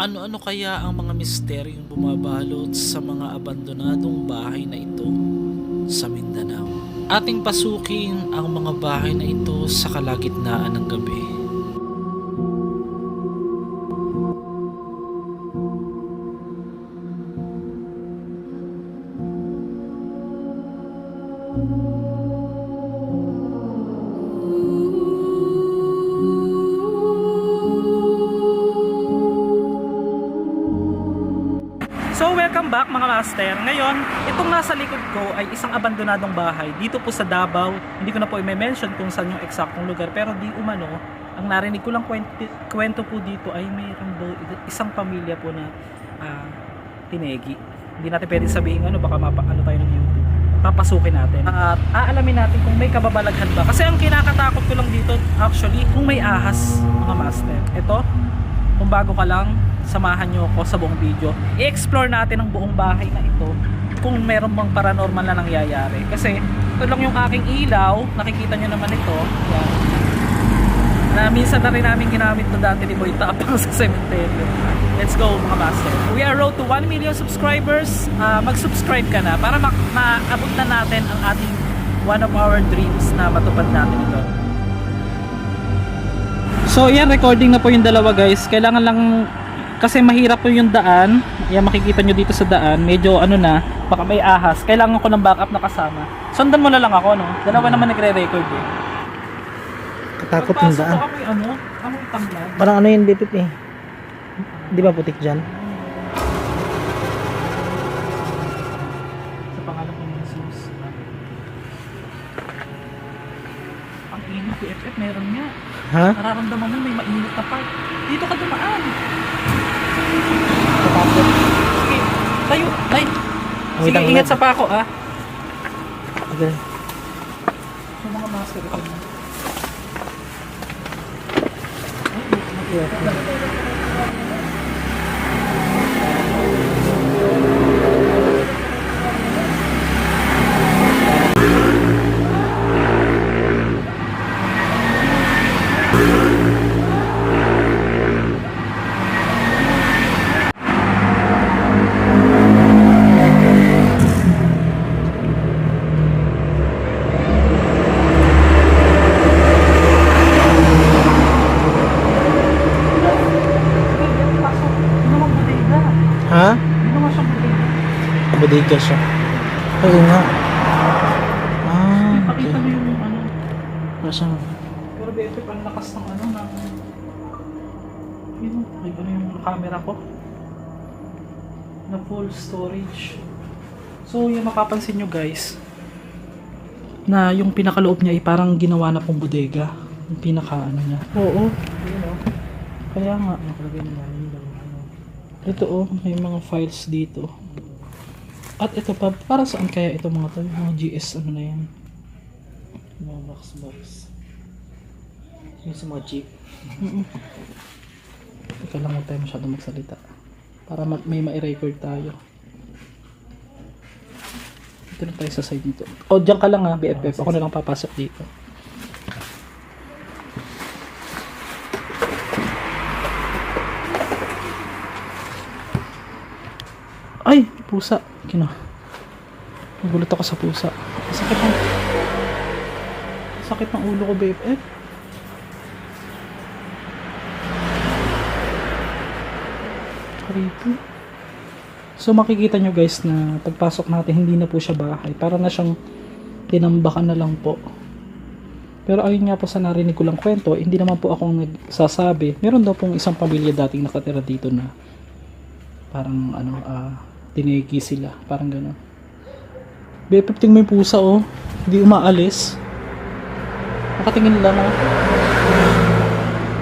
Ano-ano kaya ang mga misteryong bumabalot sa mga abandonadong bahay na ito sa Mindanao? Ating pasukin ang mga bahay na ito sa kalagitnaan ng gabi. Master. Ngayon, itong nasa likod ko ay isang abandonadong bahay dito po sa Davao. Hindi ko na po i-mention kung saan yung eksaktong lugar pero di umano, ang narinig ko lang kwento, kwento po dito ay mayroon daw isang pamilya po na ah, tinegi. Hindi natin pwede sabihin ano baka mapa ano tayo ng YouTube. Papasukin natin. At aalamin natin kung may kababalaghan ba. Kasi ang kinakatakot ko lang dito actually kung may ahas mga master. Ito, kung bago ka lang, samahan nyo ako sa buong video. I-explore natin ang buong bahay na ito kung meron bang paranormal na nangyayari. Kasi ito lang yung aking ilaw, nakikita nyo naman ito. Yan. Na minsan na rin namin ginamit to dati ni Boy Tapang sa cemetery. Let's go mga master. We are road to 1 million subscribers. Ah, mag-subscribe ka na para ma- maabot na natin ang ating one of our dreams na matupad natin ito. So yan, recording na po yung dalawa guys. Kailangan lang, kasi mahirap po yung daan. Yan makikita nyo dito sa daan. Medyo ano na, baka may ahas. Kailangan ko ng backup na kasama. Sundan mo na lang ako, no? Dalawa naman nagre-record eh. Katakot yung Pagpasok daan. ko amoy ano, amoy tanglad. Parang ano yun, Bipip eh. Di ba putik dyan? Sa pangalan ng Jesus. Ang init, PFF, meron nga. Ha? Nararamdaman mo may mainit na part. Dito ka dumaan. Katakot. Sige, tayo, tay. Amoy Sige, tanglad. ingat sa pako ah. Okay. Yung mga master ko. Pasok. Hindi naman bodega. Ha? Hindi naman siya bodega. Bodega siya. Oo nga. Ah, Pakita okay. mo yung ano. Siyang... Pero BFF, ang lakas ng ano ng... Yun, ay ano yung camera ko. Na full storage. So, yung mapapansin nyo guys, na yung pinakaloob niya ay parang ginawa na pong bodega. Yung pinaka ano niya. Oo. Yun, oh. Kaya nga. Ito oh, may mga files dito. At ito pa, para saan kaya ito mga to? Mga GS ano na yan? Mga box box. Yung sa mga jeep. Teka lang huwag tayo masyado magsalita. Para ma- may ma-record tayo. Dito na tayo sa side nito. O, dyan ka lang ha, BFF. Ako na lang papasok dito. Ay, pusa. Kino. Nagulat ako sa pusa. Sakit ng... Sakit ng ulo ko, BFF. Creepy. So makikita nyo guys na pagpasok natin hindi na po siya bahay. Para na siyang tinambakan na lang po. Pero ayun nga po sa narinig ko lang kwento, hindi naman po akong nagsasabi. Meron daw pong isang pamilya dating nakatira dito na parang ano, ah, tinegi sila. Parang tingnan mo yung pusa oh. Hindi umaalis. Nakatingin lang oh.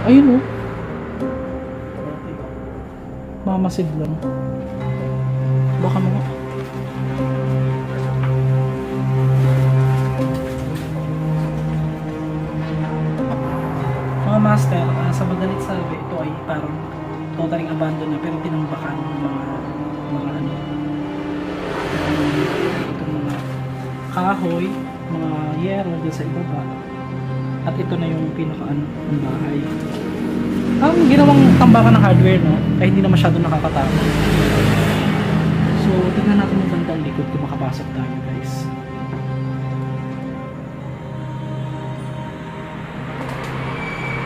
Ayun oh. Mamasid lang. Baka mga... Mga master, ah, sa madalit sabi, ito ay parang totally abandoned na pero ibaba. At ito na yung pinaka ano, ng bahay. Ang ginawang tambakan ng hardware, no? Kaya hindi na masyado nakakatakot. So, tignan natin yung bandang likod kung makapasok tayo, guys.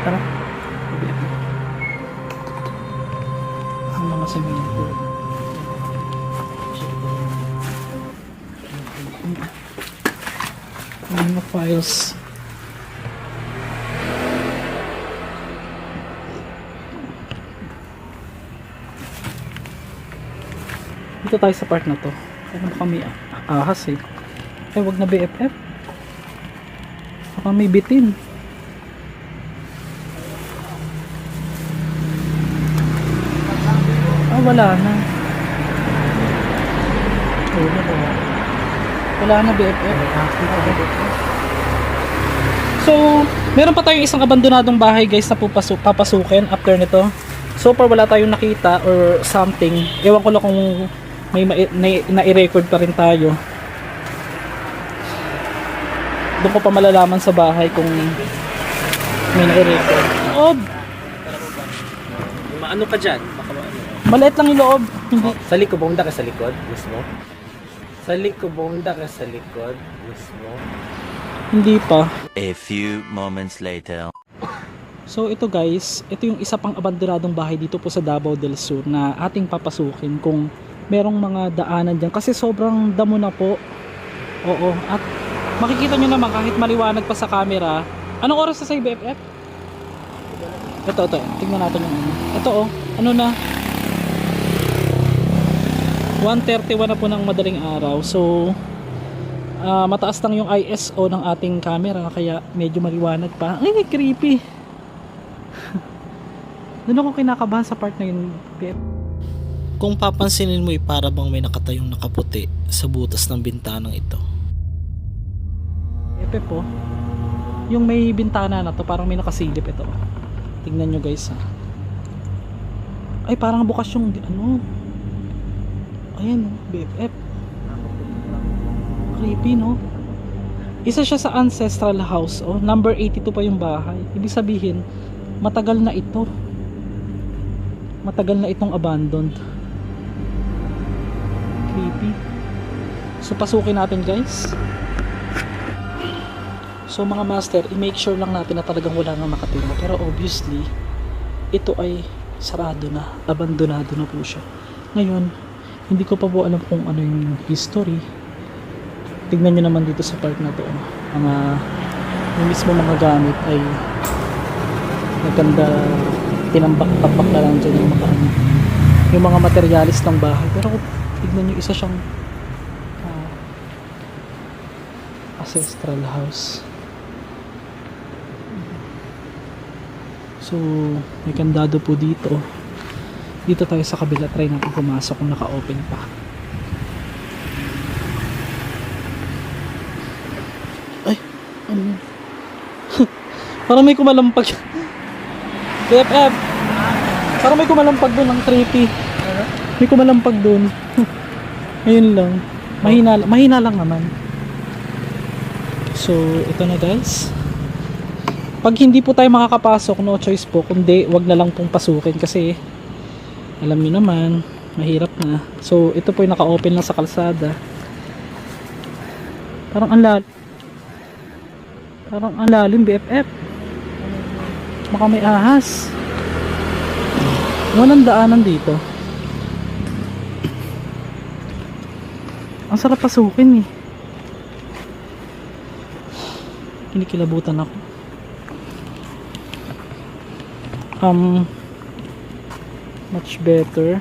Tara. Ang mga semento. Files. Dito tayo sa part na to. Ano kami ah, ahas eh. Eh, wag na BFF. Baka may bitin. Ah, wala na. Wala na. Wala na BFF. So, meron pa tayong isang abandonadong bahay guys na pupasok, papasukin after nito. So far wala tayong nakita or something. Ewan ko lang kung may ma- na- na-record pa rin tayo. Doon ko pa malalaman sa bahay kung may na-record. Loob! Maano ka dyan? Baka maano. Maliit lang yung loob. Hindi. Sa likod, bunda ka sa likod mismo? Sa likod, bunda ka sa likod mismo? Hindi pa. A few moments later. So ito guys, ito yung isa pang abandonadong bahay dito po sa Davao del Sur na ating papasukin kung merong mga daanan dyan kasi sobrang damo na po. Oo, at makikita nyo naman kahit maliwanag pa sa camera. Anong oras na sa BFF? Ito, ito. Tingnan natin yung ano. Ito oh, ano na? 1.31 na po ng madaling araw. So, ah, mataas lang yung ISO ng ating camera kaya medyo maliwanag pa. Ay, creepy. Doon ako kinakabahan sa part na yun. Kung papansinin mo ay para bang may nakatayong nakaputi sa butas ng bintanang ito. Pepe po. Yung may bintana na to, parang may nakasilip ito. Tingnan nyo guys ha. Ay, parang bukas yung ano. Ayan, oh, BFF. Creepy, no? Isa siya sa ancestral house, oh. Number 82 pa yung bahay. Ibig sabihin, matagal na ito. Matagal na itong abandoned. Creepy. So, pasukin natin guys. So mga master, i-make sure lang natin na talagang wala nang nakatira. Pero obviously, ito ay sarado na, abandonado na po siya. Ngayon, hindi ko pa po alam kung ano yung history. Tignan nyo naman dito sa part na to. Mga, yung mismo mga gamit ay naganda tinambak-tambak na lang dyan yung mga ano, yung mga materialis ng bahay. Pero tignan nyo, isa siyang ah, ancestral house. So, may kandado po dito. Dito tayo sa kabila. Try natin pumasok kung naka-open pa. Ay, ano yun? Parang may kumalampag. BFF! Parang may kumalampag doon ang creepy. May kumalampag doon. Ayun lang. Mahina, mahina lang naman. So, ito na guys. Pag hindi po tayo makakapasok, no choice po. Kundi, wag na lang pong pasukin kasi alam niyo naman, mahirap na. So, ito po yung naka-open lang sa kalsada. Parang ang lalim. Parang ang lalim, BFF. Baka may ahas. Walang daanan dito. Ang sarap pasukin eh. Kinikilabutan ako. Um, much better.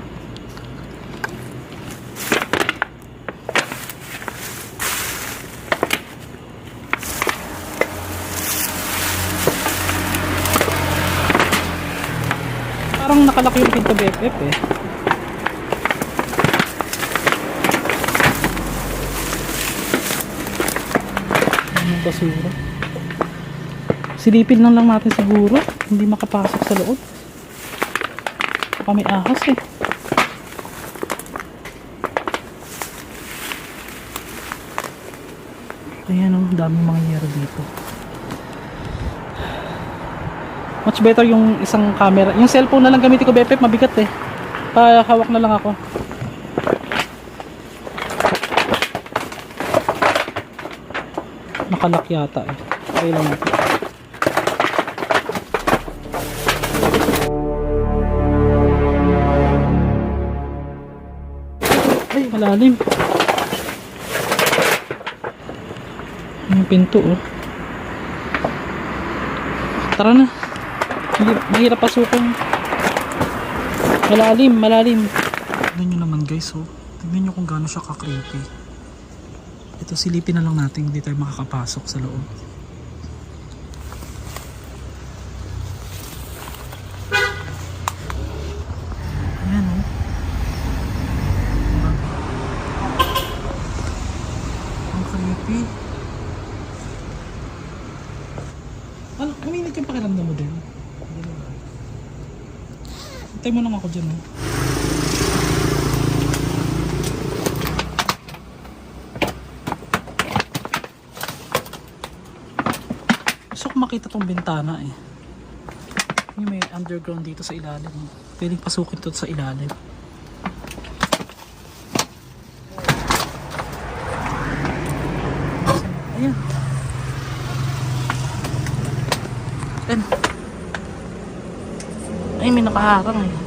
Parang nakalaki BFF eh. Ano basura? Silipin lang lang natin siguro. Hindi makapasok sa loob. May ahas eh. Ayan oh, daming mga yero dito. Much better yung isang camera. Yung cellphone na lang gamitin ko, Bepep, mabigat eh. Pahawak na lang ako. Nakalak yata eh. Okay lang ito. Ay, malalim. Yung pinto oh. Tara na. Hindi, mahirap pasukin. Malalim, malalim. Tignan nyo naman guys oh. Tignan nyo kung gaano siya ka-creepy. Ito silipin na lang natin, hindi tayo makakapasok sa loob. Ayan oh. Ang creepy. Ano, kuminit yung pakiramdam mo din? Hintay mo lang ako dyan oh. Gusto ko makita tong bintana eh. May underground dito sa ilalim. Pwedeng pasukin to sa ilalim. Ayan. Ayan. Ay, may nakaharang eh.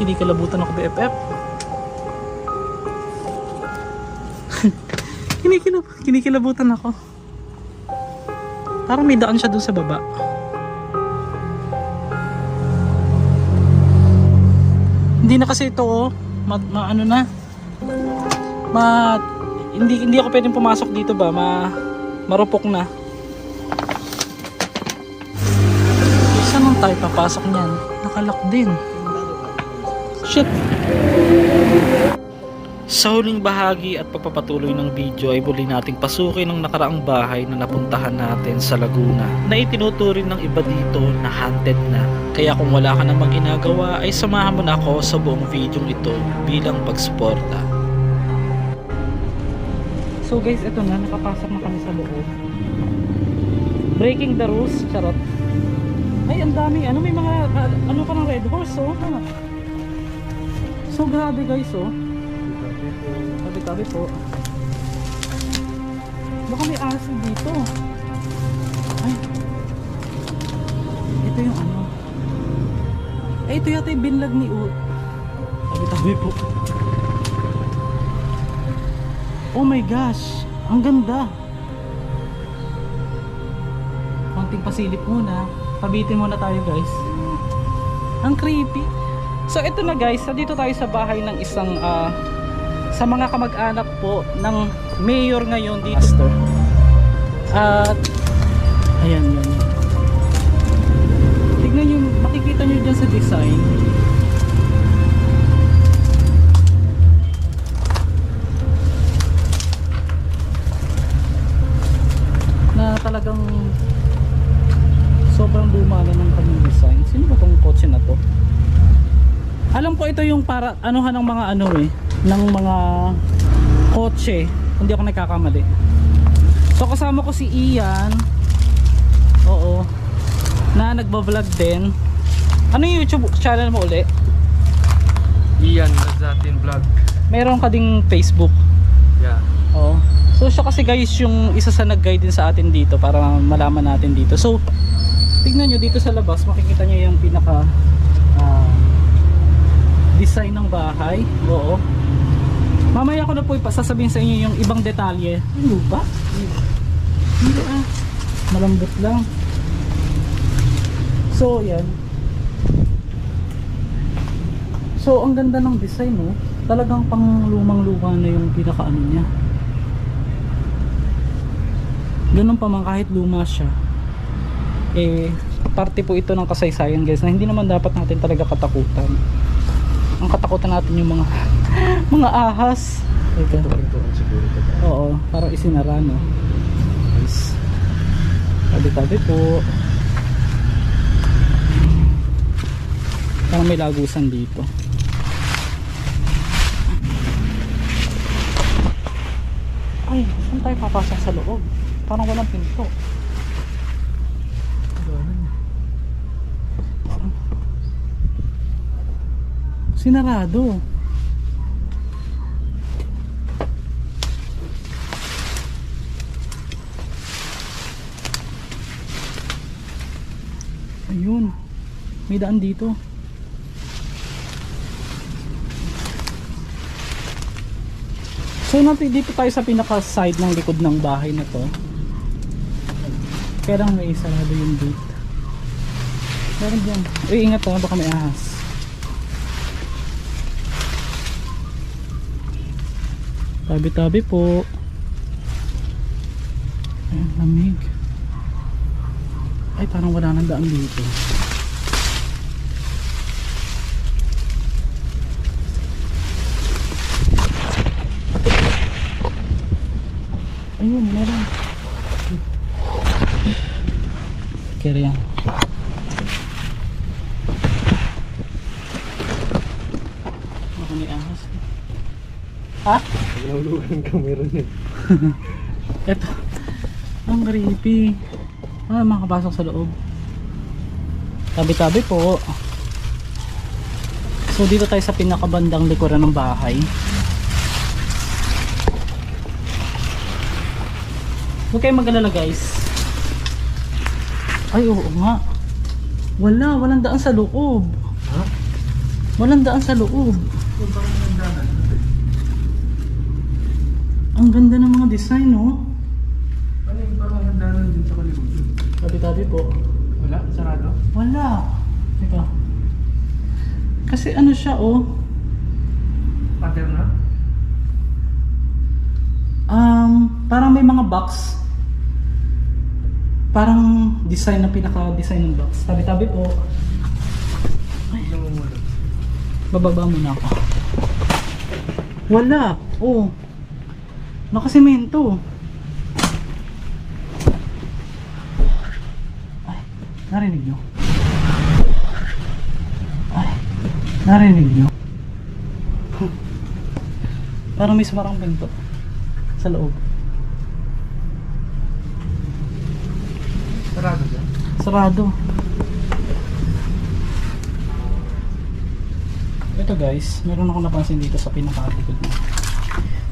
Grabe, kinikalabutan ako BFF. Kinikilab kinikilabutan ako. Parang may daan siya doon sa baba. Hindi na kasi ito oh. Ma, ma- ano na. Ma hindi hindi ako pwedeng pumasok dito ba? Ma marupok na. Saan tayo papasok niyan? Nakalak din. Shit. Sa huling bahagi at pagpapatuloy ng video ay muli nating pasukin ang nakaraang bahay na napuntahan natin sa Laguna na itinuturing ng iba dito na haunted na. Kaya kung wala ka namang ginagawa ay samahan mo na ako sa buong video ito bilang pagsuporta. So guys, ito na, nakapasok na kami sa loob. Breaking the rules, charot. Ay, ang dami, ano may mga, ano pa ng red horse, oh. So grabe guys, oh. Tabi-tabi po. Baka may aso dito. Ay. Ito yung ano. Eh, ito yata yung binlag ni U. Tabi-tabi po. Oh my gosh, ang ganda. Konting pasilip muna. Pabitin muna tayo guys. Ang creepy. So ito na guys, dito tayo sa bahay ng isang ah, sa mga kamag-anak po ng mayor ngayon dito. At ayan yun. Tignan nyo, makikita nyo dyan sa design. na talagang sobrang luma na ng kanyang design. Sino ba tong kotse na to? Alam ko ito yung para anuhan ng mga ano eh, ng mga kotse. Hindi ako nagkakamali. So kasama ko si Ian. Oo. Na nagba-vlog din. Ano yung YouTube channel mo uli? Ian Lazatin Vlog. Meron ka ding Facebook. Yeah. Oo. So siya kasi guys yung isa sa nag-guide din sa atin dito para malaman natin dito. So tignan nyo dito sa labas makikita nyo yung pinaka design ng bahay. Oo. Mamaya ko na po ipasasabihin sa inyo yung ibang detalye. Yung lupa? Hindi ah. Malambot lang. So yan. So ang ganda ng design no. Talagang pang lumang luma na yung pinaka ano niya. Ganun pa man kahit luma siya. Eh parte po ito ng kasaysayan guys na hindi naman dapat natin talaga katakutan. Ang katakutan natin yung mga mga ahas. Teka. Oo, parang isinara no. Guys. Tabi-tabi po. Parang may lagusan dito. Ay, saan tayo papasok sa loob? Parang walang pinto. Parang... Sinarado. Ayun. May daan dito. So natin dito tayo sa pinaka side ng likod ng bahay na to. Kaya lang may sarado yung gate. Meron dyan. Uy, ingat ha, baka may ahas. Tabi-tabi po. Ayun, lamig. Ay, parang wala nang daan dito. Ayun, meron. Kaya yan. Baka may ahas. Ha? Nahulugan ka meron yun. Eto. Ang creepy. Ah, makapasok sa loob. Tabi-tabi po. So dito tayo sa pinakabandang likuran ng bahay. Huwag kayong mag-alala guys. Ay oo nga. Wala, walang daan sa loob. Ha? Walang daan sa loob. Ang ganda ng mga design, oh. Ano yung parang hagdanan din sa kalikod? Tabi-tabi po. Wala? Sarado? Wala. Teka. Kasi ano siya, oh. Pattern na? Um, parang may mga box. Parang design na pinaka-design ng box. Tabi-tabi po. Yung wala. Bababa muna ako. Wala. Oh. Nakasemento. Ay, narinig nyo? Ay, narinig nyo? Parang may sumarang pinto sa loob. Sarado dyan? Sarado. Ito guys, meron ako napansin dito sa pinakalikod mo.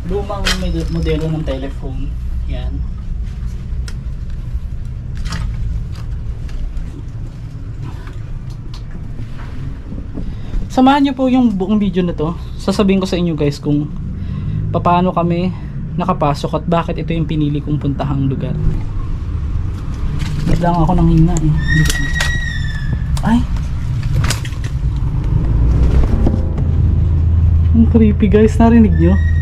Lumang modelo ng telephone. Yan. Samahan niyo po yung buong video na to. Sasabihin ko sa inyo guys kung paano kami nakapasok at bakit ito yung pinili kong puntahang lugar. Wait lang ako ng hinga eh. Ay! Ang creepy guys, narinig nyo?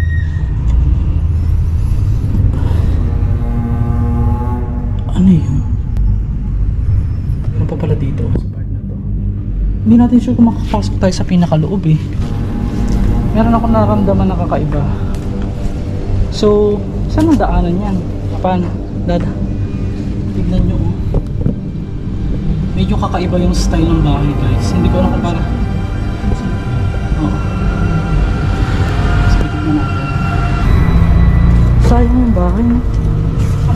Pa pala dito sa part na to? Hindi natin sure kung makakapasok tayo sa pinakaloob eh. Meron ako naramdaman na kakaiba. So, saan ang daanan yan? Paano? Dada? Tignan nyo oh. Medyo kakaiba yung style ng bahay guys. Hindi ko alam kung para. Natin. Sayang yung bahay no?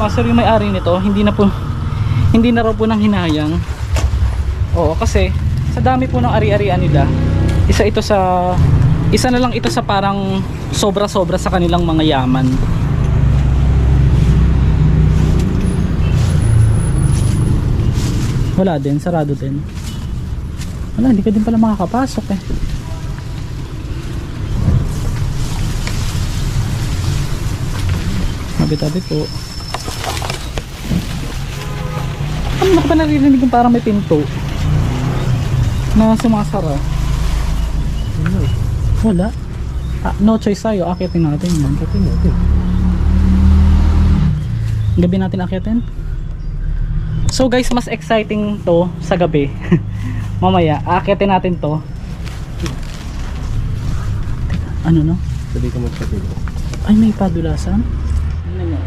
Master yung may-ari nito, hindi na po hindi na raw po nang hinayang. Oo, kasi sa dami po ng ari-arian nila, isa ito sa isa na lang ito sa parang sobra-sobra sa kanilang mga yaman. Wala din, sarado din. Wala, hindi ka din pala makakapasok eh. Tabi-tabi po. Ano na ba naririnig yung parang may pinto? Na sumasara? Wala. Ah, no choice tayo, akitin natin yan. Pati natin. Gabi natin akitin. So guys, mas exciting to sa gabi. Mamaya, akitin natin to. Ano no? Sabi ko magpatid. Ay, may padulasan. Ano nyo?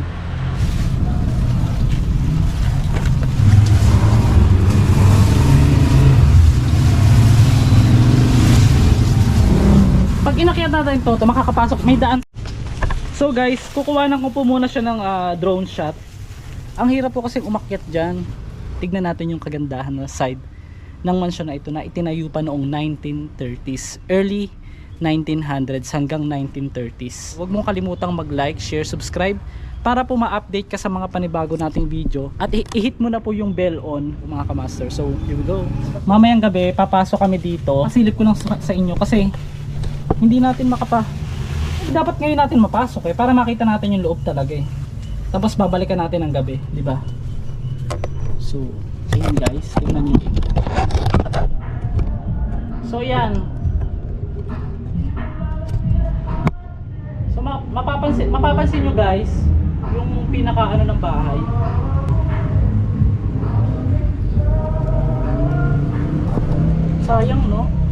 Pag inakyat natin to, to makakapasok, may daan. So guys, kukuhanan ko po muna siya ng ah, drone shot. Ang hirap po kasi umakyat dyan. Tignan natin yung kagandahan na side ng mansion na ito na itinayo pa noong 1930s. Early 1900s hanggang 1930s. Huwag mong kalimutang mag-like, share, subscribe para po ma-update ka sa mga panibago nating video at i-hit mo na po yung bell on mga kamaster. So, here we go. Mamayang gabi, papasok kami dito. Pasilip ko lang sa inyo kasi hindi natin makapa dapat ngayon natin mapasok eh para makita natin yung loob talaga eh. Tapos babalikan natin ang gabi, di ba? So, ayun guys, tingnan niyo. So yan. So ma- mapapansin mapapansin niyo guys, yung pinaka ano ng bahay. Sayang no?